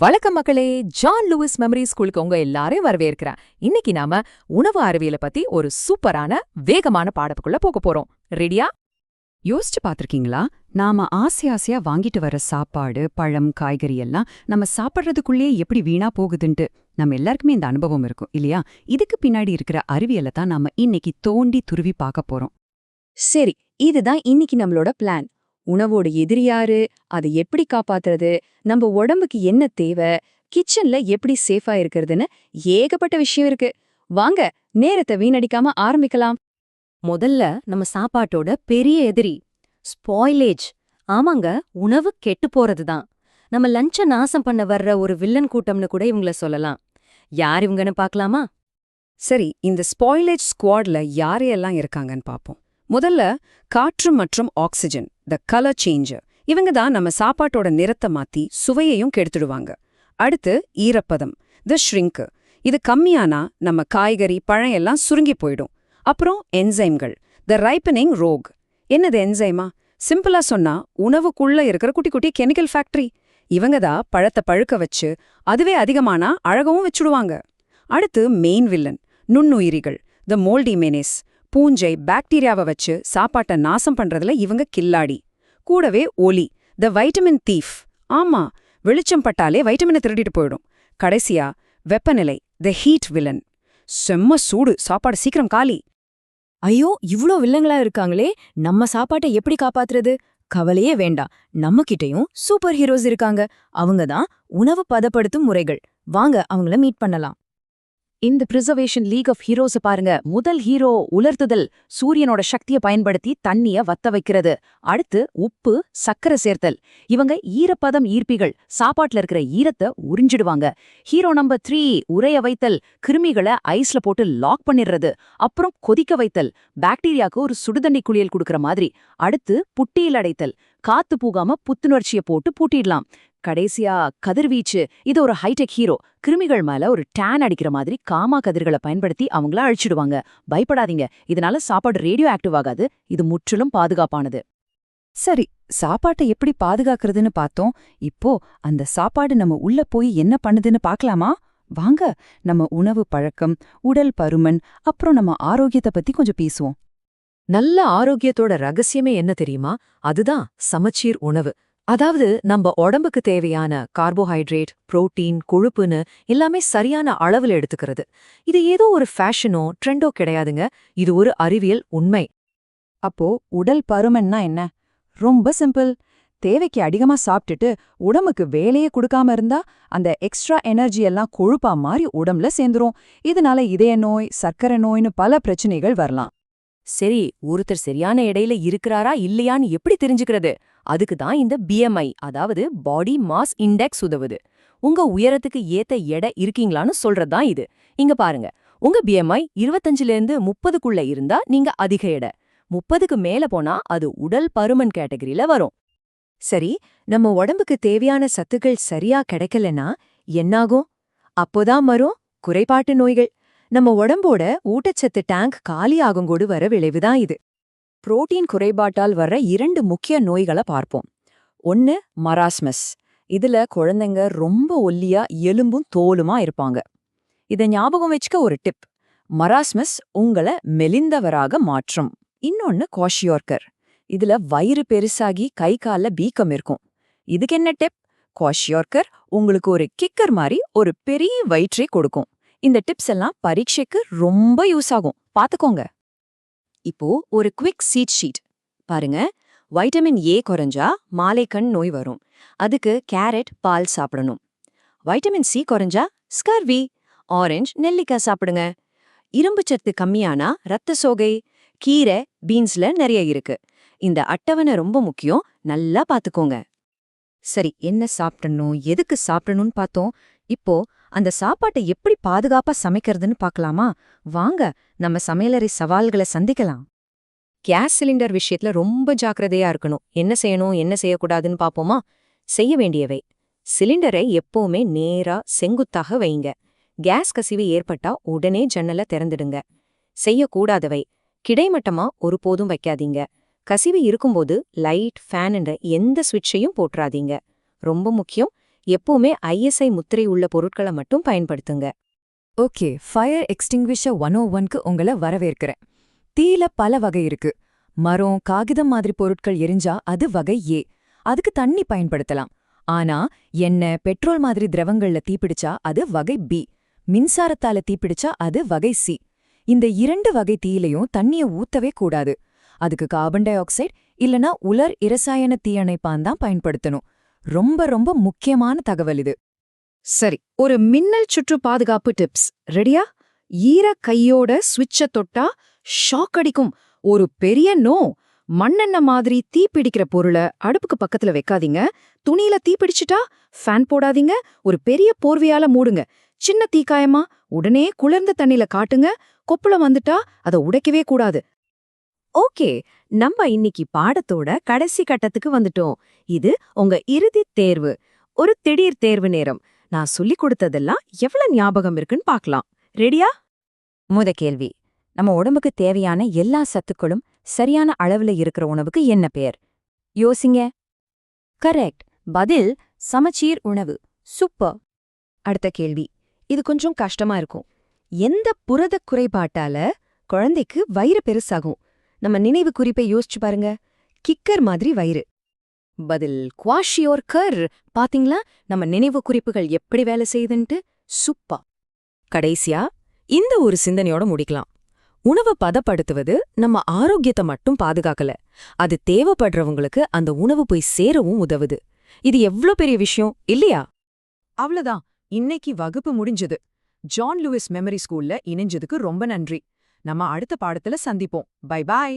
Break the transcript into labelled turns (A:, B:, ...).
A: வழக்க மக்களே John Lewis memory ஸ்கூலுக்கு உங்க எல்லாரையும் வரவேற்கிறேன். இன்னைக்கு நாம உணவு அறிவியலை பத்தி ஒரு சூப்பரான வேகமான பாடப்புக்குள்ள போக போறோம். ரெடியா
B: யோசிச்சு பார்த்திருக்கீங்களா? நாம ஆசை ஆசையா வாங்கிட்டு வர சாப்பாடு பழம் காய்கறி எல்லாம் நம்ம சாப்பிட்றதுக்குள்ளேயே எப்படி வீணா போகுதுன்ட்டு நம்ம எல்லாருக்குமே இந்த அனுபவம் இருக்கும் இல்லையா? இதுக்கு பின்னாடி இருக்கிற அறிவியலை தான் நாம இன்னைக்கு தோண்டி துருவி பார்க்க போறோம்.
C: சரி இதுதான் இன்னைக்கு நம்மளோட பிளான் உணவோட எதிரி யாரு? அதை எப்படி காப்பாத்துறது? நம்ம உடம்புக்கு என்ன தேவை? கிச்சன்ல எப்படி சேஃபா இருக்கிறதுன்னு ஏகப்பட்ட விஷயம் இருக்கு. வாங்க நேரத்தை வீணடிக்காம ஆரம்பிக்கலாம்.
D: முதல்ல நம்ம சாப்பாட்டோட பெரிய எதிரி ஸ்பாயிலேஜ் ஆமாங்க உணவு கெட்டு போறதுதான். நம்ம லஞ்ச நாசம் பண்ண வர்ற ஒரு வில்லன் கூட்டம்னு கூட இவங்கள சொல்லலாம். யார் இவங்கன்னு பார்க்கலாமா?
B: சரி இந்த ஸ்பாயிலேஜ் ஸ்குவாட்ல யாரையெல்லாம் இருக்காங்கன்னு பார்ப்போம். முதல்ல காற்று மற்றும் ஆக்சிஜன் த கலர் சேஞ்சர் இவங்க தான் நம்ம சாப்பாட்டோட நிறத்தை மாத்தி சுவையையும் கெடுத்துடுவாங்க. அடுத்து ஈரப்பதம் த ஷ்ரிங்க் இது கம்மியானா நம்ம காய்கறி பழம் எல்லாம் சுருங்கி போயிடும். அப்புறம் என்சைம்கள் த ரைப்பனிங் ரோக் என்னது என்சைமா சிம்பிளா சொன்னா உணவுக்குள்ள இருக்கிற குட்டி குட்டி கெமிக்கல் ஃபேக்டரி இவங்க தான் பழத்தை பழுக்க வச்சு அதுவே அதிகமானா அழகவும் வச்சுடுவாங்க. அடுத்து மெயின் வில்லன் நுண்ணுயிரிகள் த மோல்டி மெனிஸ் பூஞ்சை பாக்டீரியாவை வச்சு சாப்பாட்டை நாசம் பண்றதுல இவங்க கில்லாடி. கூடவே ஒலி த வைட்டமின் தீஃப் ஆமா வெளிச்சம் பட்டாலே வைட்டமினை திருடிட்டு போயிடும். கடைசியா வெப்பநிலை த ஹீட் வில்லன் செம்ம சூடு சாப்பாடு சீக்கிரம் காலி.
C: ஐயோ இவ்ளோ வில்லங்களா இருக்காங்களே நம்ம சாப்பாட்டை எப்படி காப்பாத்துறது? கவலையே வேண்டாம் நம்ம கிட்டயும் சூப்பர் ஹீரோஸ் இருக்காங்க. அவங்க தான் உணவு பதப்படுத்தும் முறைகள். வாங்க அவங்கள மீட் பண்ணலாம். இந்த பிரிசர்வேஷன் லீக் ஆஃப் ஹீரோஸ பாருங்க. முதல் ஹீரோ உலர்த்துதல் சூரியனோட சக்தியை பயன்படுத்தி தண்ணிய வத்த வைக்கிறது. அடுத்து உப்பு சக்கரை சேர்த்தல். இவங்க ஈரப்பதம் ஈர்ப்பிகள் சாப்பாட்டுல இருக்கிற ஈரத்தை உறிஞ்சிடுவாங்க. ஹீரோ நம்பர் த்ரீ உரைய வைத்தல். கிருமிகளை ஐஸ்ல போட்டு லாக் பண்ணிடுறது. அப்புறம் கொதிக்க வைத்தல். பாக்டீரியாக்கு ஒரு சுடுதண்ணி குளியல் கொடுக்கற மாதிரி. அடுத்து புட்டியில் அடைத்தல். காத்து போகாம புத்துணர்ச்சியை போட்டு பூட்டிடலாம். கடைசியா கதிர்வீச்சு. இது ஒரு ஹைடெக் ஹீரோ கிருமிகள் மேல ஒரு டேன் அடிக்கிற மாதிரி காமா கதிர்களை பயன்படுத்தி அவங்கள அழிச்சிடுவாங்க. பயப்படாதீங்க. இதனால சாப்பாடு ரேடியோ ஆக்டிவ் ஆகாது. இது முற்றிலும் பாதுகாப்பானது.
B: சரி சாப்பாட்டை எப்படி பாதுகாக்கிறதுன்னு பார்த்தோம். இப்போ அந்த சாப்பாடு நம்ம உள்ள போய் என்ன பண்ணுதுன்னு பார்க்கலாமா? வாங்க நம்ம உணவு பழக்கம் உடல் பருமன் அப்புறம் நம்ம ஆரோக்கியத்தை பத்தி கொஞ்சம் பேசுவோம்.
A: நல்ல ஆரோக்கியத்தோட ரகசியமே என்ன தெரியுமா? அதுதான் சமச்சீர் உணவு. அதாவது நம்ம உடம்புக்கு தேவையான கார்போஹைட்ரேட் புரோட்டீன் கொழுப்புன்னு எல்லாமே சரியான அளவுல எடுத்துக்கிறது. இது ஏதோ ஒரு ஃபேஷனோ ட்ரெண்டோ கிடையாதுங்க. இது ஒரு அறிவியல் உண்மை.
B: அப்போ உடல் பருமன்னா என்ன? ரொம்ப சிம்பிள். தேவைக்கு அதிகமா சாப்பிட்டுட்டு உடம்புக்கு வேலையே கொடுக்காம இருந்தா அந்த எக்ஸ்ட்ரா எனர்ஜி எல்லாம் கொழுப்பா மாதிரி உடம்புல சேர்ந்துரும். இதனால இதய நோய் சர்க்கரை நோய்னு பல பிரச்சனைகள் வரலாம்.
D: சரி ஒருத்தர் சரியான எடையில இருக்கிறாரா இல்லையான்னு எப்படி தெரிஞ்சுக்கிறது? அதுக்கு தான் இந்த பிஎம்ஐ அதாவது பாடி மாஸ் இண்டெக்ஸ் உதவுது. உங்க உயரத்துக்கு ஏத்த எடை இருக்கீங்களான்னு சொல்றதுதான் இது. இங்க பாருங்க உங்க பிஎம்ஐ இருபத்தஞ்சுல இருந்து முப்பதுக்குள்ள இருந்தா நீங்க அதிக எடை. முப்பதுக்கு மேல போனா அது உடல் பருமன் கேட்டகரியில வரும்.
C: சரி நம்ம உடம்புக்கு தேவையான சத்துக்கள் சரியா கிடைக்கலன்னா என்னாகும்? அப்போதான் வரும் குறைபாட்டு நோய்கள். நம்ம உடம்போட ஊட்டச்சத்து டேங்க் காலியாகுங்கோடு வர விளைவுதான் இது. புரோட்டீன் குறைபாட்டால் வர்ற இரண்டு முக்கிய நோய்களை பார்ப்போம். ஒன்னு மராஸ்மஸ். இதுல குழந்தைங்க ரொம்ப ஒல்லியா எலும்பும் தோலுமா இருப்பாங்க. இத ஞாபகம் வச்சுக்க ஒரு டிப். மராஸ்மஸ் உங்கள மெலிந்தவராக மாற்றும். இன்னொன்னு காஷியோர்கர் இதுல வயிறு பெருசாகி கை கால வீக்கம் இருக்கும். இதுக்கு என்ன டிப்? காஷியோர்கர் உங்களுக்கு ஒரு கிக்கர் மாதிரி ஒரு பெரிய வயிற்றை கொடுக்கும். இந்த டிப்ஸ் எல்லாம் பரீட்சைக்கு ரொம்ப யூஸ் ஆகும். பாத்துக்கோங்க. இப்போ ஒரு குவிக் சீட் ஷீட் பாருங்க. வைட்டமின் ஏ குறைஞ்சா மாலைக்கண் நோய் வரும். அதுக்கு கேரட் பால் சாப்பிடணும். வைட்டமின் சி குறைஞ்சா ஸ்கர்வி ஆரஞ்சு நெல்லிக்காய் சாப்பிடுங்க. இரும்பு சத்து கம்மியானா ரத்த சோகை கீரை பீன்ஸ்ல நிறைய இருக்கு. இந்த அட்டவணை ரொம்ப முக்கியம். நல்லா பாத்துக்கோங்க. சரி என்ன சாப்பிடணும்? எதுக்கு சாப்பிடணும்னு பார்த்தோம். இப்போ அந்த சாப்பாட்டை எப்படி பாதுகாப்பா சமைக்கிறதுன்னு பார்க்கலாமா? வாங்க நம்ம சமையலறை சவால்களை சந்திக்கலாம். கேஸ் சிலிண்டர் விஷயத்துல ரொம்ப ஜாக்கிரதையா இருக்கணும். என்ன செய்யணும் என்ன செய்யக்கூடாதுன்னு பாப்போமா செய்ய வேண்டியவை. சிலிண்டரை எப்பவுமே நேரா செங்குத்தாக வைங்க. கேஸ் கசிவு ஏற்பட்டா உடனே ஜன்னலை திறந்துடுங்க. செய்யக்கூடாதவை. கிடைமட்டமா ஒருபோதும் வைக்காதீங்க. கசிவு இருக்கும்போது லைட் ஃபேன் என்ற எந்த சுவிட்சையும் போட்டுறாதீங்க ரொம்ப முக்கியம்
E: எப்பவுமே ஐஎஸ்ஐ முத்திரை உள்ள பொருட்களை மட்டும் பயன்படுத்துங்க.
C: Okay fire extinguisher one O ஒன்க்கு உங்களை வரவேற்கிறேன். தீயில பல வகை இருக்கு. மரம் காகிதம் மாதிரி பொருட்கள் எரிஞ்சா அது வகை ஏ. அதுக்கு தண்ணி பயன்படுத்தலாம். ஆனா எண்ணெய் பெட்ரோல் மாதிரி திரவங்கள்ல தீப்பிடிச்சா அது வகை பி. மின்சாரத்தால தீப்பிடிச்சா அது வகை சி. இந்த இரண்டு வகை தீயிலையும் தண்ணிய ஊத்தவே கூடாது. அதுக்கு கார்பன் டை ஆக்சைடு இல்லனா உலர் இரசாயன தீயணைப்பான் தான் பயன்படுத்தணும். ரொம்ப ரொம்ப முக்கியமான தகவல் இது.
F: சரி ஒரு மின்னல் சுற்று பாதுகாப்பு டிப்ஸ். ரெடியா? ஈர கையோட சுவிட்ச தொட்டா ஷாக் அடிக்கும். ஒரு பெரிய நோ. மண்ணெண்ண மாதிரி தீ பிடிக்கிற பொருளை அடுப்புக்கு பக்கத்துல வைக்காதீங்க. துணியில தீ பிடிச்சிட்டா ஃபேன் போடாதீங்க. ஒரு பெரிய போர்வையால மூடுங்க. சின்ன தீக்காயமா உடனே குளிர்ந்த தண்ணில காட்டுங்க. கொப்பளம் வந்துட்டா அதை உடைக்கவே கூடாது.
E: ஓகே நம்ம இன்னைக்கு பாடத்தோட கடைசி கட்டத்துக்கு வந்துட்டோம். இது உங்க இறுதி தேர்வு. ஒரு திடீர் தேர்வு நேரம். நான் சொல்லிக் கொடுத்ததெல்லாம் எவ்வளவு ஞாபகம் இருக்குன்னு பார்க்கலாம். ரெடியா?
C: முத கேள்வி. நம்ம உடம்புக்கு தேவையான எல்லா சத்துக்களும் சரியான அளவுல இருக்கிற உணவுக்கு என்ன பெயர்? யோசிங்க. கரெக்ட். பதில் சமச்சீர் உணவு. சூப்பர்.
E: அடுத்த கேள்வி. இது கொஞ்சம் கஷ்டமா இருக்கும். எந்த புரதக் குறைபாட்டால குழந்தைக்கு வயிறு பெருசாகும்? நம்ம நினைவு குறிப்பை யோசிச்சு பாருங்க. கிக்கர் மாதிரி வயிறு. பதில் குவாஷியோர் கர் பாத்தீங்களா? நம்ம நினைவு குறிப்புகள் எப்படி வேலை செய்யுதுன்ட்டு? சுப்பா.
C: கடைசியா இந்த ஒரு சிந்தனையோட முடிக்கலாம். உணவை பதப்படுத்துவது நம்ம ஆரோக்கியத்தை மட்டும் பாதுகாக்கல. அது தேவைப்படுறவங்களுக்கு அந்த உணவு போய் சேரவும் உதவுது. இது எவ்ளோ பெரிய விஷயம் இல்லையா?
G: அவ்வளவுதான். இன்னைக்கு வகுப்பு முடிஞ்சது. ஜான் லூயிஸ் மெமரி ஸ்கூல்ல இணைஞ்சதுக்கு ரொம்ப நன்றி. நம்ம அடுத்த பாடத்துல சந்திப்போம். Bye bye.